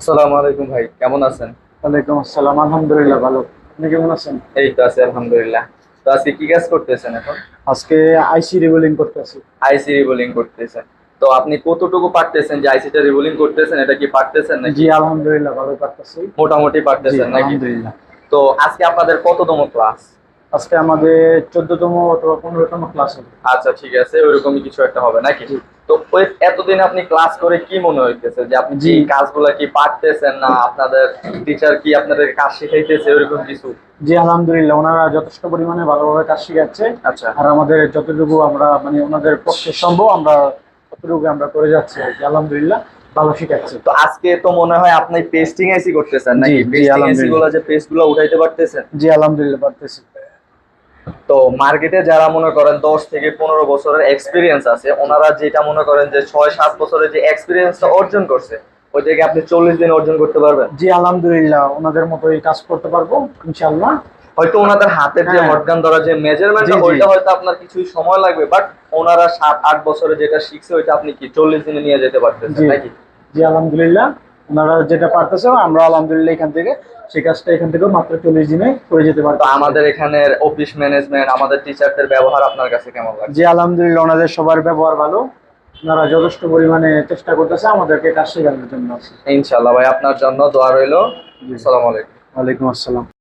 আসসালামু আলাইকুম ভাই কেমন আছেন? ওয়ালাইকুম আসসালাম আলহামদুলিল্লাহ ভালো। আপনি কেমন আছেন? এই তো আছি আলহামদুলিল্লাহ। তো আজকে কি কাজ করতেছেন এখন? আজকে আইসি রিবোলিং করতেছি। আইসি রিবোলিং করতেছেন। তো আপনি কতটুকু পারতেছেন যে আইসিটা রিবোলিং করতেছেন এটা কি পারতেছেন নাকি? জি আলহামদুলিল্লাহ ভালো পারতেছি। মোটামুটি পারতেছেন নাকি? আলহামদুলিল্লাহ। তো আজকে আপনাদের কততম ক্লাস আজকে আমাদের চোদ্দতম অথবা পনেরোতম ক্লাস হবে। আচ্ছা ঠিক আছে ওইরকমই কিছু একটা হবে নাকি। তো এতদিন আপনি ক্লাস করে কি মনে হইতেছে? যে আপনি জি। কাজগুলা কি পারতেছেন না? আপনাদের টিচার কি আপনাদের কাজ শিখাইতেছে? কিছু? জি আলহামদুলিল্লাহ। ওনারা যথেষ্ট পরিমাণে ভালোভাবে কাজ শিখাচ্ছে। আচ্ছা। আর আমাদের যতটুকু আমরা মানে ওনাদের পক্ষে সম্ভব আমরা ততটুকু আমরা করে যাচ্ছি আলহামদুলিল্লাহ ভালো শিখাচ্ছে। তো আজকে তো মনে হয় আপনি পেস্টিং আইসি করতেছেন নাকি? পেস্টিং আইসি আলহামদুলিল্লাহ। গুলো যে পেস্টগুলো উঠাইতে পারতেছেন? জি আলহামদুলিল্লাহ পারতেছি। তো মার্কেটে যারা মনে করেন দশ থেকে পনেরো বছরের এক্সপিরিয়েন্স আছে ওনারা যেটা মনে করেন যে ছয় সাত বছরের যে এক্সপিরিয়েন্সটা অর্জন করছে ওই থেকে আপনি চল্লিশ দিন অর্জন করতে পারবেন। জি আলহামদুলিল্লাহ ওনাদের মতোই কাজ করতে পারব ইনশাআল্লাহ। হয়তো ওনাদের হাতের যে হ্যাঁ। হটগান ধরা যে মেজারমেন্ট। ওইটা হয়তো আপনার কিছুই সময় লাগবে বাট ওনারা সাত আট বছরে যেটা শিখছে ওইটা আপনি কি চল্লিশ দিনে নিয়ে যেতে পারতেছেন জি। নাকি? জি আলহামদুলিল্লাহ। ওনারা যেটা পারতেছে আমরা আলহামদুলিল্লাহ এখান থেকে সেই কাজটা এখান থেকে মাত্র চল্লিশ দিনে করে যেতে পারতো পারব আমাদের এখানের অফিস ম্যানেজমেন্ট আমাদের টিচারদের ব্যবহার আপনার কাছে কেমন লাগে যে আলহামদুলিল্লাহ ওনাদের সবার ব্যবহার ভালো। ওনারা যথেষ্ট পরিমাণে চেষ্টা করতেছে আমাদেরকে কাজ শেখানোর জন্য। ইনশাল্লাহ ভাই আপনার জন্য দোয়া রইল। আসসালামু আলাইকুম। ওয়ালাইকুম আসসালাম।